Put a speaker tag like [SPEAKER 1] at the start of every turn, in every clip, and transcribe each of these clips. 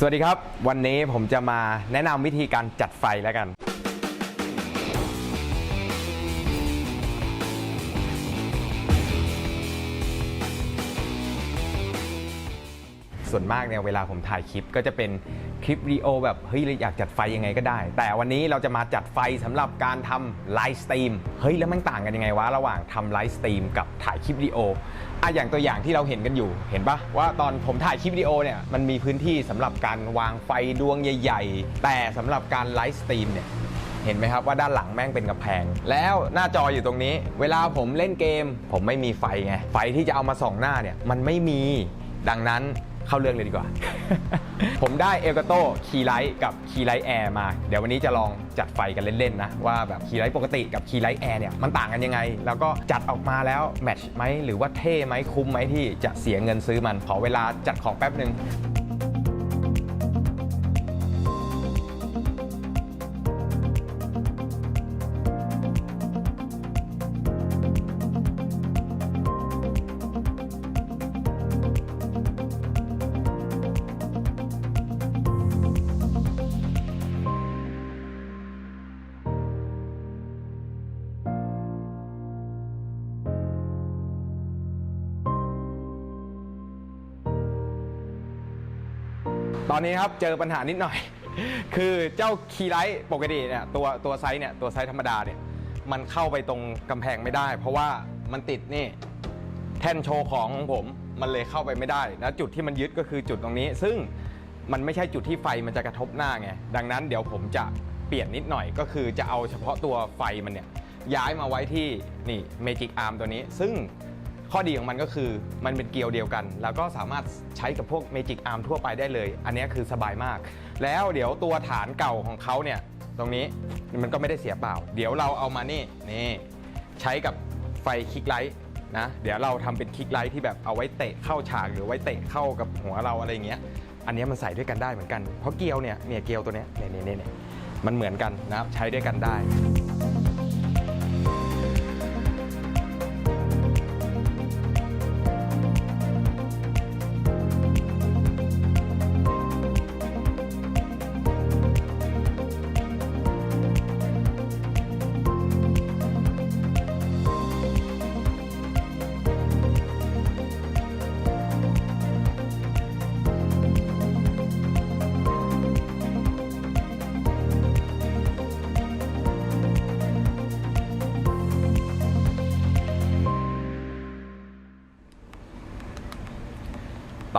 [SPEAKER 1] สวัสดีครับ วันนี้ผมจะมาแนะนำวิธีการจัดไฟแล้วกัน ส่วนมากเนี่ยเวลาผมถ่ายคลิปก็จะเป็นคลิปวิดีโอแบบเฮ้ยเราอยากจัดไฟยังไงก็ได้ แต่วันนี้เราจะมาจัดไฟสำหรับการทำไลฟ์สตรีมเฮ้ยแล้วมันต่างกันยังไงวะระหว่างทำไลฟ์สตรีมกับถ่ายคลิปวิดีโอ อะอย่างตัวอย่างที่เราเห็นกันอยู่เห็นปะว่าตอนผมถ่ายคลิปวิดีโอเนี่ยมันมีพื้นที่สำหรับการวางไฟดวงใหญ่ ๆ แต่สำหรับการไลฟ์สตรีมเนี่ยเห็นไหมครับว่าด้านหลังแม่งเป็นกระแพง แล้วหน้าจออยู่ตรงนี้ เวลาผมเล่นเกม ผมไม่มีไฟไงไฟที่จะเอามาส่องหน้าเนี่ยมันไม่มีดังนั้น เข้าเรื่องเลยดีกว่า ผมได้เอลกาโต้คีไลท์กับคีไลท์แอร์มา เดี๋ยววันนี้จะลองจัดไฟกันเล่น ๆ นะ ว่าแบบคีไลท์ปกติกับคีไลท์แอร์เนี่ย มันต่างกันยังไง แล้วก็จัดออกมาแล้ว แมทช์ไหมหรือว่าเท่ไหมคุ้มไหมที่จะเสียเงินซื้อมันขอเวลาจัดของแป๊บหนึ่ง ตอนนี้ครับเจอปัญหานิดหน่อย คือเจ้าคีย์ไลท์ปกติเนี่ยตัวตัวไซส์เนี่ยตัวไซส์ธรรมดาเนี่ยมันเข้าไปตรงกำแพงไม่ได้ เพราะว่ามันติดนี่แท่นโชว์ของของผมมันเลยเข้าไปไม่ได้แล้วจุดที่มันยึดก็คือจุดตรงนี้ ซึ่งมันไม่ใช่จุดที่ไฟมันจะกระทบหน้าไงดังนั้นเดี๋ยวผมจะเปลี่ยนนิดหน่อยก็คือจะเอาเฉพาะตัวไฟมันเนี่ยย้ายมาไว้ที่นี่เมจิกอาร์มตัวนี้ ซึ่ง ข้อดีของมันก็คือมันเป็นเกลียวเดียวกัน แล้วก็สามารถใช้กับพวกเมจิกอาร์มทั่วไปได้เลย อันนี้คือสบายมาก แล้วเดี๋ยวตัวฐานเก่าของเขาเนี่ยตรงนี้มันก็ไม่ได้เสียเปล่า เดี๋ยวเราเอามานี่นี่ใช้กับไฟคลิกไลท์นะเดี๋ยวเราทำเป็นคลิกไลท์ที่แบบเอาไว้เตะเข้าฉากหรือไว้เตะเข้ากับหัวเราอะไรเงี้ย อันนี้มันใส่ด้วยกันได้เหมือนกัน เพราะเกลียวเนี่ยเนี่ยเกลียวตัวเนี้ยเนี่ยเนี่ยเนี่ยมันเหมือนกันนะครับใช้ด้วยกันได้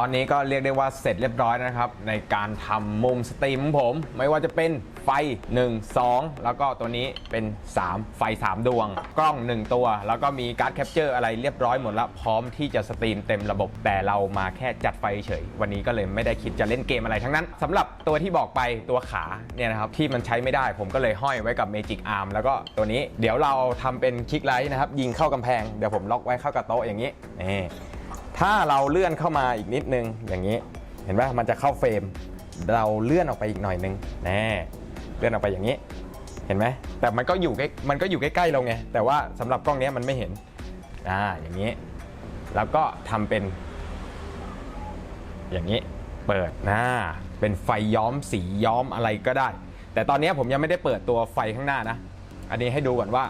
[SPEAKER 1] ตอนนี้ก็เรียกได้ว่าเสร็จเรียบร้อยนะครับ ในการทำมุมสตรีมของผม ไม่ว่าจะเป็นไฟ 1 2 แล้วก็ตัวนี้เป็น 3 ไฟ 3 ดวง กล้อง 1 ตัว แล้วก็มีการ์ดแคปเจอร์อะไรเรียบร้อยหมดแล้ว พร้อมที่จะสตรีมเต็มระบบแต่เรามาแค่จัดไฟเฉย วันนี้ก็เลยไม่ได้คิดจะเล่นเกมอะไรทั้งนั้นสำหรับตัวที่บอกไปตัวขาเนี่ยนะครับที่มันใช้ไม่ได้ผมก็เลยห้อยไว้กับ Magic Arm แล้วก็ตัวนี้เดี๋ยวเราทำเป็นคลิกไลท์นะครับยิงเข้ากำแพงเดี๋ยวผมล็อกไว้เข้ากับโต๊ะอย่างนี้นี่ ถ้าเราเลื่อนเข้ามาอีกนิดนึงอย่างนี้ เห็นไหมมันจะเข้าเฟรม เราเลื่อนออกไปอีกหน่อยนึงแน่เลื่อนออกไปอย่างนี้ เห็นไหมแต่มันก็อยู่ใกล้มันก็อยู่ใกล้ๆเราไงแต่ว่าสำหรับกล้องนี้มันไม่เห็นอ่าอย่างนี้ แล้วก็ทำเป็น อย่างนี้เปิดนะเป็นไฟย้อมสีย้อมอะไรก็ได้ แต่ตอนนี้ผมยังไม่ได้เปิดตัวไฟข้างหน้านะ อันนี้ให้ดูก่อนว่า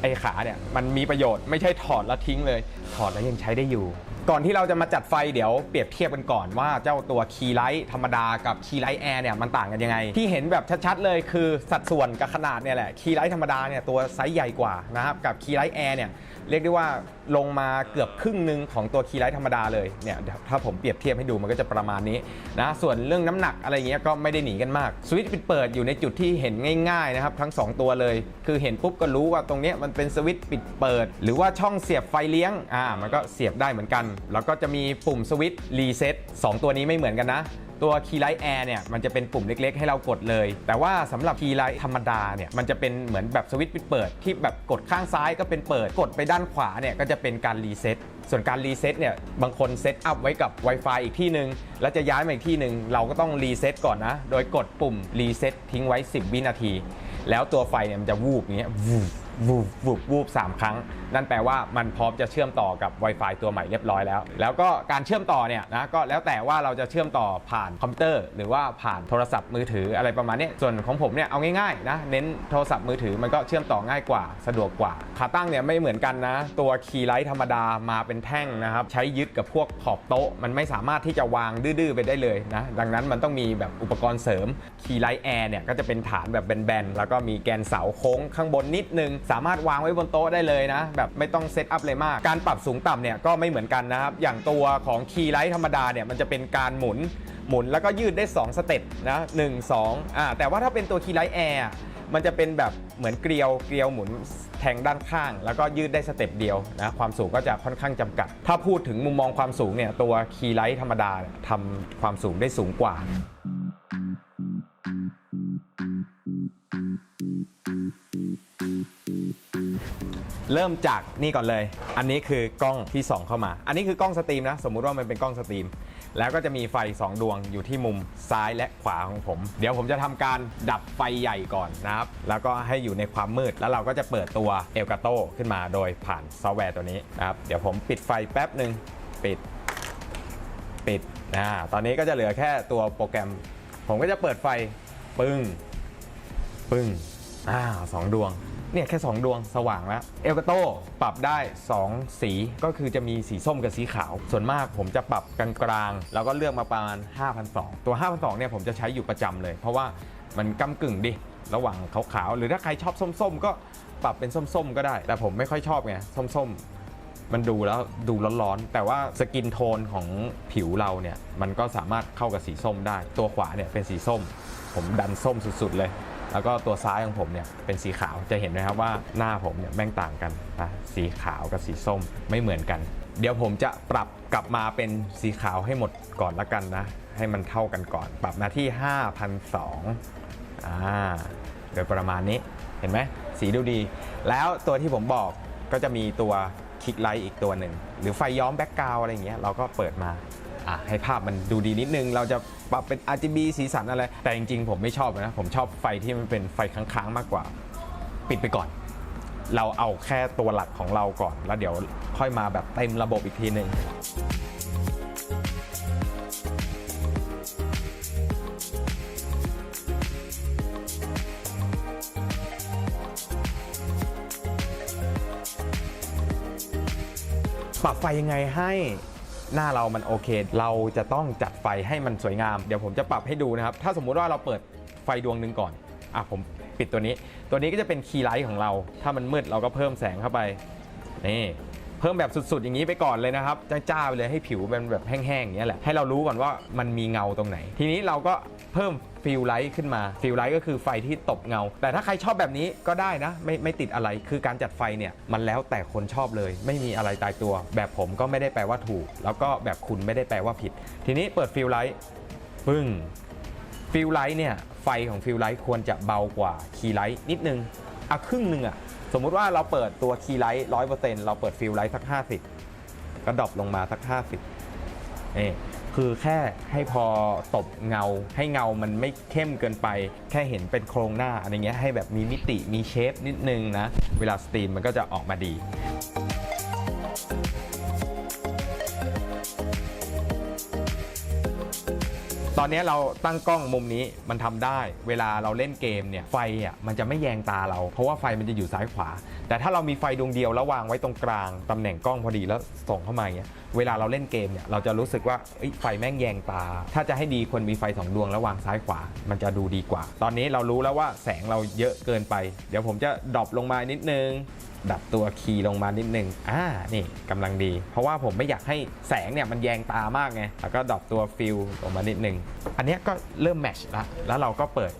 [SPEAKER 1] ไอ้ขาเนี่ยมันมีประโยชน์ไม่ใช่ถอดแล้วทิ้งเลย ถอดแล้วยังใช้ได้อยู่ ก่อนที่เราจะมาจัดไฟเดี๋ยวเปรียบเทียบกันก่อนว่าเจ้าตัวคีย์ไลท์ธรรมดากับคีย์ไลท์แอร์เนี่ยมันต่างกันยังไง ที่เห็นแบบชัดๆเลยคือสัดส่วนกับขนาดเนี่ยแหละคีย์ไลท์ธรรมดาเนี่ยตัวไซส์ใหญ่กว่านะครับกับคีย์ไลท์แอร์เนี่ยเรียกได้ว่าลงมาเกือบครึ่งหนึ่งของตัวคีย์ไลท์ธรรมดาเลยเนี่ยถ้าผมเปรียบเทียบให้ดูมันก็จะประมาณนี้นะส่วนเรื่องน้ำหนักอะไรเงี้ยก็ไม่ได้หนีกันมากสวิตช์ปิดเปิดอยู่ในจุดที่เห็นง่ายๆนะครับทั้ง 2 ตัวเลย คือเห็นปุ๊บก็รู้ว่าตรงเนี้ยมันเป็นสวิตช์ปิดเปิด หรือว่าช่องเสียบไฟเลี้ยงอ่ามันก็เสียบได้เหมือนกัน แล้วก็จะมีปุ่มสวิตช์รีเซ็ตสองตัวนี้ไม่เหมือนกันนะ ตัวคีย์ไลท์แอร์เนี่ยมันจะเป็นปุ่มเล็กๆ ให้เรากดเลย แต่ว่าสำหรับคีย์ไลท์ธรรมดาเนี่ยมันจะเป็นเหมือนแบบสวิตช์ปิดเปิดที่แบบกดข้างซ้ายก็เป็นเปิดกดไปด้านขวาเนี่ยก็จะเป็นการรีเซ็ตส่วนการรีเซ็ตเนี่ยบางคนเซตอัพไว้กับ Wi-Fi อีกที่หนึ่งแล้วจะย้ายมาอีกที่หนึ่งเราก็ต้องรีเซ็ตก่อนนะ โดยกดปุ่มรีเซ็ตทิ้งไว้ 10 วินาที แล้วตัวไฟเนี่ยมันจะวูบอย่างเงี้ยวูบ วูบวูบวูบสามครั้ง นั่นแปลว่ามันพร้อมจะเชื่อมต่อกับ Wi-Fi ตัวใหม่เรียบร้อยแล้ว แล้วก็การเชื่อมต่อเนี่ยนะก็แล้วแต่ว่าเราจะเชื่อมต่อผ่านคอมพิวเตอร์ หรือว่าผ่านโทรศัพท์มือถืออะไรประมาณนี้ส่วนของผมเนี่ยเอาง่ายๆนะเน้นโทรศัพท์มือถือมันก็เชื่อมต่อง่ายกว่าสะดวกกว่า ขาตั้งเนี่ยไม่เหมือนกันนะ ตัวคีย์ไลท์ธรรมดามาเป็นแท่งนะครับใช้ยึดกับพวกขอบโต๊ะ มันไม่สามารถที่จะวางดื้อๆไปได้เลยนะดังนั้นมันต้องมีแบบอุปกรณ์เสริมคีย์ไลท์แอร์เนี่ยก็จะเป็นฐานแบบแบนๆแล้วก็มีแกนเสาโค้งข้างบนนิดนึงสามารถวางไว้บนโต๊ะได้เลยนะ แบบไม่ต้องเซตอัพเลยมาก การปรับสูงต่ำเนี่ยก็ไม่เหมือนกันนะครับ อย่างตัวของคีย์ไลท์ธรรมดาเนี่ยมันจะเป็นการหมุนหมุนแล้วก็ยืดได้ 2 สเต็ปนะหนึ่งสองอ่าแต่ว่าถ้าเป็นตัวคีย์ไลท์แอร์มันจะเป็นแบบเหมือนเกลียวเกลียวหมุนแทงด้านข้าง แล้วก็ยืดได้สเต็ปเดียวนะความสูงก็จะค่อนข้างจำกัด ถ้าพูดถึงมุมมองความสูงเนี่ยตัวคีย์ไลท์ธรรมดาทำความสูงได้สูงกว่า เริ่มจากนี่ก่อนเลย อันนี้คือกล้องที่ส่องเข้ามา อันนี้คือกล้องสตรีมนะ สมมุติว่ามันเป็นกล้องสตรีม แล้วก็จะมีไฟ 2 ดวงอยู่ที่มุมซ้ายและขวาของผม เดี๋ยวผมจะทำการดับไฟใหญ่ก่อนนะครับ แล้วก็ให้อยู่ในความมืด แล้วเราก็จะเปิดตัวเอลกาโตขึ้นมาโดยผ่านซอฟต์แวร์ตัวนี้นะครับ เดี๋ยวผมปิดไฟแป๊บหนึ่งปิด ปิดนะตอนนี้ก็จะเหลือแค่ตัวโปรแกรม ผมก็จะเปิดไฟปึ้ง ปึ้งอ่าสองดวง เนี่ยแค่ 2 ดวงสว่างแล้วเอลกาโตปรับได้ 2 สีก็คือจะมีสีส้มกับสีขาว ส่วนมากผมจะปรับกลางๆแล้วก็เลือกมาประมาณ5,200ตัว5,200เนี่ยผมจะใช้อยู่ประจำเลย เพราะว่ามันกำกึ่งดิ ระหว่างขาวๆหรือถ้าใครชอบส้มๆ ก็ปรับเป็นส้มๆ ก็ได้ แต่ผมไม่ค่อยชอบไงส้มๆมันดูแล้วดูร้อนๆ แต่ว่าสกินโทนของผิวเราเนี่ย มันก็สามารถเข้ากับสีส้มได้ ตัวขวาเนี่ยเป็นสีส้ม ผมดันส้มสุดๆเลย แล้วก็ตัวซ้ายของผมเนี่ยเป็นสีขาวจะเห็นนะครับว่าหน้าผมเนี่ยแม่งต่างกันนะสีขาวกับสีส้มไม่เหมือนกัน เดี๋ยวผมจะปรับกลับมาเป็นสีขาวให้หมดก่อนละกันนะ ให้มันเท่ากันก่อน ปรับมาที่5,200อ่าโดยประมาณนี้เห็นไหมสีดูดี แล้วตัวที่ผมบอกก็จะมีตัวคลิกไลท์อีกตัวหนึ่ง หรือไฟย้อมแบ็กกราวอะไรอย่างเงี้ยเราก็เปิดมาอะให้ภาพมันดูดีนิดนึงเราจะ ปรับเป็น RGB สีสันอะไร แต่จริงๆ ผมไม่ชอบนะ ผมชอบไฟที่มันเป็นไฟค้างๆ มากกว่า ปิดไปก่อน เราเอาแค่ตัวหลักของเราก่อน แล้วเดี๋ยวค่อยมาแบบเต็มระบบอีกทีหนึ่งปรับไฟยังไงให้ หน้าเรามันโอเค เราจะต้องจัดไฟให้มันสวยงาม เดี๋ยวผมจะปรับให้ดูนะครับ ถ้าสมมุติว่าเราเปิดไฟดวงหนึ่งก่อนอะผมปิดตัวนี้ ตัวนี้ก็จะเป็นคีย์ไลท์ของเรา ถ้ามันมืดเราก็เพิ่มแสงเข้าไป นี่เพิ่มแบบสุดๆ อย่างนี้ไปก่อนเลยนะครับจ้าๆไปเลยให้ผิวมันแบบแห้งๆอย่างนี้แหละให้เรารู้ก่อนว่ามันมีเงาตรงไหน ทีนี้เราก็ เพิ่มฟิลไลท์ขึ้นมาฟิลไลท์ก็คือไฟที่ตบเงา แต่ถ้าใครชอบแบบนี้ก็ได้นะ ไม่ไม่ติดอะไรคือการจัดไฟเนี่ย มันแล้วแต่คนชอบเลย ไม่มีอะไรตายตัว แบบผมก็ไม่ได้แปลว่าถูก แล้วก็แบบคุณไม่ได้แปลว่าผิด ทีนี้เปิดฟิลไลท์ปึ้งฟิลไลท์เนี่ยไฟของฟิลไลท์ควรจะเบากว่าคีย์ไลท์นิดนึงอะครึ่งหนึ่งอะสมมุติว่าเราเปิดตัวคีย์ไลท์ร้อยเปอร์เซ็นต์เราเปิดฟิลไลท์สัก50ก็ดรอปลงมาสัก50นี่ คือแค่ให้พอตบเงา ให้เงามันไม่เข้มเกินไป แค่เห็นเป็นโครงหน้าอะไรเงี้ยให้แบบมีมิติมีเชฟนิดนึงนะ เวลาสตรีมมันก็จะออกมาดีตอนนี้เราตั้งกล้องมุมนี้มันทำได้ เวลาเราเล่นเกมเนี่ยไฟอะมันจะไม่แยงตาเรา เพราะว่าไฟมันจะอยู่ซ้ายขวา แต่ถ้าเรามีไฟดวงเดียวแล้ววางไว้ตรงกลางตำแหน่งกล้องพอดีแล้วส่งเข้ามาอย่างเงี้ยเวลาเราเล่นเกมเนี่ยเราจะรู้สึกว่าไฟแม่งแยงตา ถ้าจะให้ดีควรมีไฟสองดวงแล้ววางซ้ายขวา มันจะดูดีกว่า ตอนนี้เรารู้แล้วว่าแสงเราเยอะเกินไป เดี๋ยวผมจะดรอปลงมานิดนึงดับตัวคีย์ลงมานิดนึง อ่า นี่กำลังดี เพราะว่าผมไม่อยากให้แสงเนี่ยมันแยงตามากไง แล้วก็ดรอปตัวฟิลลงมานิดนึง อันนี้ก็เริ่มแมชละ แล้วเราก็เปิด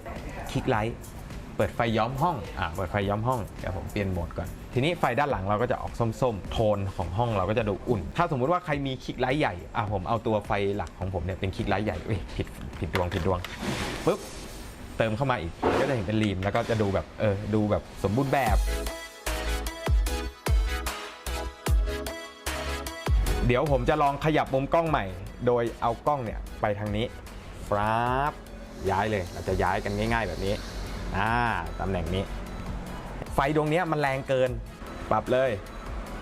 [SPEAKER 1] คลิกไลท์ ปิดไฟย้อมห้องอ่าเปิดไฟย้อมห้องเดี๋ยวผมเปลี่ยนโหมดก่อน ทีนี้ไฟด้านหลังเราก็จะออกส้มๆ โทนของห้องเราก็จะดูอุ่น ถ้าสมมุติว่าใครมีคลิกไลท์ใหญ่อ่าผมเอาตัวไฟหลักของผมเนี่ยเป็นคลิกไลท์ใหญ่เอ้ยผิดผิดดวงผิดดวงปุ๊บเติมเข้ามาอีกก็จะเห็นเป็นรีมแล้วก็จะดูแบบเออดูแบบสมบูรณ์แบบเดี๋ยวผมจะลองขยับมุมกล้องใหม่ โดยเอากล้องเนี่ยไปทางนี้ฟราบย้ายเลย เราจะย้ายกันง่าย ๆ แบบนี้ อ่าตำแหน่งนี้ ไฟดวงนี้มันแรงเกิน ปรับเลย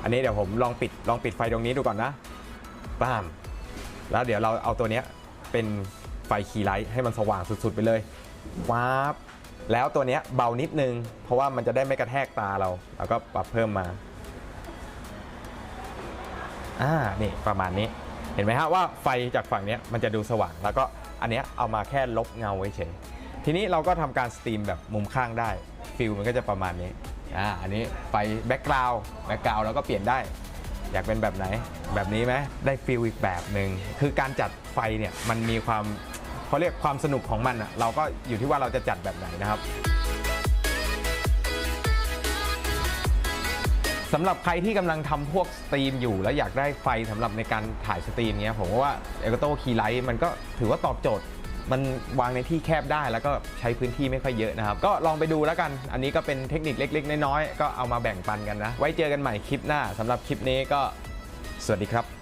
[SPEAKER 1] อันนี้เดี๋ยวผมลองปิดลองปิดไฟดวงนี้ดูก่อนนะป้าม แล้วเดี๋ยวเราเอาตัวเนี้ยเป็นไฟคีย์ไลท์ให้มันสว่างสุดๆไปเลยว้าบแล้วตัวเนี้ยเบานิดนึง เพราะว่ามันจะได้ไม่กระแทกตาเรา แล้วก็ปรับเพิ่มมา อ่า นี่ประมาณนี้ เห็นไหมฮะว่าไฟจากฝั่งเนี้ยมันจะดูสว่าง แล้วก็อันเนี้ยเอามาแค่ลบเงาไว้เฉย ทีนี้เราก็ทำการสตรีมแบบมุมข้างได้ฟิลมันก็จะประมาณนี้อ่าอันนี้ไฟแบ็กกราวด์แบ็กกราวด์เราก็เปลี่ยนได้ อยากเป็นแบบไหน แบบนี้ไหมได้ฟิลอีกแบบหนึ่งคือการจัดไฟเนี่ยมันมีความเขาเรียกความสนุกของมันอะเราก็อยู่ที่ว่าเราจะจัดแบบไหนนะครับสำหรับใครที่กำลังทำพวกสตรีมอยู่ แล้วอยากได้ไฟสำหรับในการถ่ายสตรีมเนี้ยผมว่า e l g a t o Key Light มันก็ถือว่าตอบโจทย์ มันวางในที่แคบได้แล้วก็ใช้พื้นที่ไม่ค่อยเยอะนะครับ ก็ลองไปดูแล้วกัน อันนี้ก็เป็นเทคนิคเล็ก ๆ น้อยๆก็เอามาแบ่งปันกันนะ ไว้เจอกันใหม่คลิปหน้าสำหรับคลิปนี้ก็สวัสดีครับ